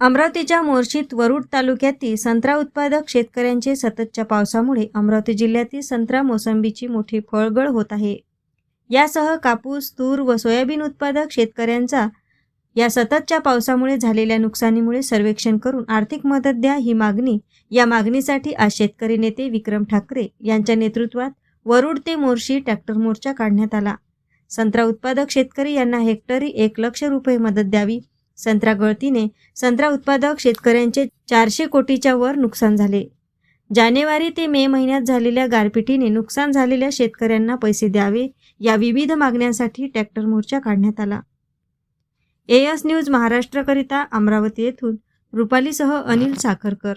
अमरावतीच्या मोर्शीत वरुड तालुक्यातील संत्रा उत्पादक शेतकऱ्यांचे सततच्या पावसामुळे अमरावती जिल्ह्यातील संत्रा मोसंबीची मोठी फळगळ होत आहे. यासह कापूस तूर व सोयाबीन उत्पादक शेतकऱ्यांचा या सततच्या पावसामुळे झालेल्या नुकसानीमुळे सर्वेक्षण करून आर्थिक मदत द्या ही मागणी या मागणीसाठी आज शेतकरी नेते विक्रम ठाकरे यांच्या नेतृत्वात वरुड ते मोर्शी ट्रॅक्टर मोर्चा काढण्यात आला. संत्रा उत्पादक शेतकरी यांना हेक्टरी एक लक्ष रुपये मदत द्यावी संत्रा गळतीने संत्रा उत्पादक शेतकऱ्यांचे चारशे कोटीच्या वर नुकसान झाले. जानेवारी ते मे महिन्यात झालेल्या गारपिटीने नुकसान झालेल्या शेतकऱ्यांना पैसे द्यावे या विविध मागण्यांसाठी ट्रॅक्टर मोर्चा काढण्यात आला. एएस न्यूज महाराष्ट्रकरिता अमरावती येथून रुपालीसह अनिल साखरकर.